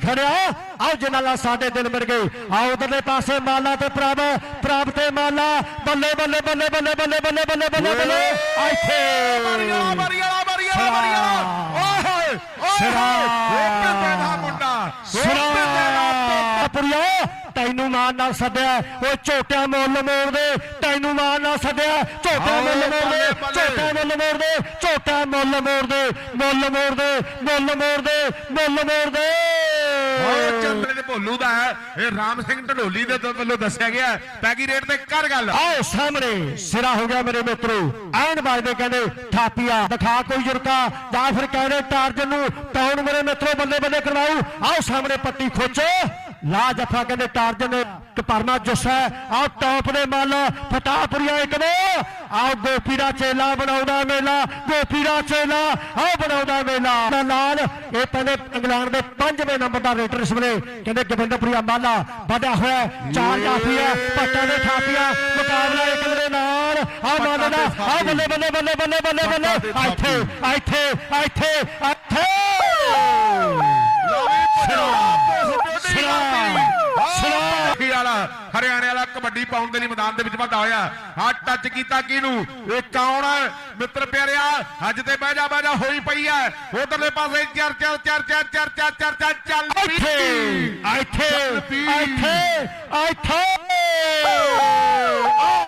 ਖੜਿਆ। ਆਓ ਜਿਨ੍ਹਾਂ ਨਾਲ ਸਾਡੇ ਦਿਲ ਮਿਲ ਗਏ। ਆਓ ਉਧਰਲੇ ਪਾਸੇ ਮਾਲਾ ਤੇ ਪ੍ਰਭ ਪ੍ਰਭ ਤੇ ਮਾਲਾ। ਬੱਲੇ ਬੱਲੇ ਬੱਲੇ ਬੱਲੇ ਬੱਲੇ ਬੱਲੇ ਬੱਲੇ ਬੱਲੇ ਬੱਲੇ। ਇੱਥੇ ਮਰੀਆ ਮਰੀਆ ਮਰੀਆ ਮਰੀਆ। ਓਏ ਹੋਏ ਓਏ। ਸਿਰਾ। ਹੋਏ ਉਹ ਪਿੰਡੇ ਦਾ ਮੁੰਡਾ ਉਹ ਪਿੰਡੇ ਦਾ ਪੁੱਤ। ਪੁਰਿਆ ਤੈਨੂੰ ਮਾਨ ਨਾਲ ਸੱਦਿਆ। ਓਏ ਝੋਟਿਆਂ ਮੁੱਲ ਮੋੜਦੇ ਤੈਨੂੰ ਮਾਨ ਨਾਲ ਸੱਦਿਆ। ਝੋਟਿਆਂ ਆਓ, ਮੁੱਲ ਮੋੜਦੇ। ਝੋਟਿਆਂ ਮੁੱਲ ਮੋੜਦੇ ਝੋਟਿਆਂ ਮੁੱਲ ਮੋੜਦੇ ਮੁੱਲ ਮੋੜਦੇ ਮੁੱਲ ਮੋੜਦੇ ਮੁੱਲ ਮੋੜਦੇ ਉਹ ਚੰਦਰੇ ਦੇ ਭੋਲੂ ਦਾ ਹੈ। ਇਹ ਰਾਮ ਸਿੰਘ ਢਡੋਲੀ ਦੇ ਵੱਲੋਂ ਦੱਸਿਆ ਗਿਆ ਹੈ। ਪੈਗੀ ਰੇਟ ਤੇ ਕਰ ਗੱਲ। ਆਓ ਸਾਹਮਣੇ, ਸਿਰਾ ਹੋ ਗਿਆ ਮੇਰੇ ਮਿੱਤਰੋ। ਐਨ ਵੱਜਦੇ ਕਹਿੰਦੇ, ਥਾਪੀਆ ਦਿਖਾ ਕੋਈ ਜੁਰਕਾ। ਜਾਂ ਫਿਰ ਕਹਿੰਦੇ, ਟਾਰਜਨ ਨੂੰ ਟਾਉਣ ਮੇਰੇ ਮਿੱਤਰੋ ਬੱਲੇ ਬੱਲੇ ਕਰਵਾਉ ਆਓ ਸਾਹਮਣੇ ਪੱਟੀ ਖੋਚੋ ਲਾ ਜੱਫਾ ਕਹਿੰਦੇ ਟਾਰਜਨ ਕਪਰਮਾ ਜੁੱਸਾ ਆਓ ਟੌਪ ਦੇ ਮੱਲ ਫਟਾਪੁਰੀਆ ਇੱਕ ਨੇ। ਆਓ ਗੋਪੀ ਦਾ ਚੇਲਾ ਬਣਾਉਂਦਾ ਮੇਲਾ ਗੋਪੀ ਦਾ ਚੇਲਾ ਆਓ ਬਣਾਉਂਦਾ ਮੇਲਾ। ਲਾਲ ਇਹ ਪਹਿਲੇ ਇੰਗਲੈਂਡ ਦੇ ਪੰਜਵੇਂ ਨੰਬਰ ਦਾ ਰੇਟਰ ਇਸ ਵੇਲੇ ਕਹਿੰਦੇ ਗੋਬਿੰਦਪੁਰੀਆ ਮਾਲਾ ਵਧਿਆ ਹੋਇਆ। ਚਾਰ ਜਾਫੀ ਹੈ ਪੱਟਾਂ ਦੇ ਥਾਪੀਆ ਮੁਕਾਬਲਾ ਇੱਕ ਦੇ ਨਾਲ। ਆ ਮਾਲਾ ਦਾ ਆ ਬੱਲੇ ਬੱਲੇ ਬੱਲੇ ਬੱਲੇ ਬੱਲੇ ਬੱਲੇ ਇੱਥੇ ਇੱਥੇ ਇੱਥੇ ਇੱਥੇ। ਹਰਿਆਣੇ ਵਾਲਾ ਕਬੱਡੀ ਪਾਉਣ ਦੇ ਲਈ ਮੈਦਾਨ ਦੇ ਵਿੱਚ ਵਾਧਾ ਹੋਇਆ। ਆ ਟੱਚ ਕੀਤਾ ਕਿਹਨੂੰ? ਇਹ ਕੌਣ ਮਿੱਤਰ ਪਿਆਰਿਆ, ਅੱਜ ਤੇ ਬਹਿ ਜਾ ਬਹਿ ਜਾ, ਹੋਈ ਪਈ ਹੈ। ਉਧਰਲੇ ਪਾਸੇ ਚਰ ਚਰ ਚਰ ਚਰ ਚਰ ਚਰ ਚਰ ਚੱਲ ਇੱਥੇ ਇੱਥੇ ਇੱਥੇ ਇੱਥੇ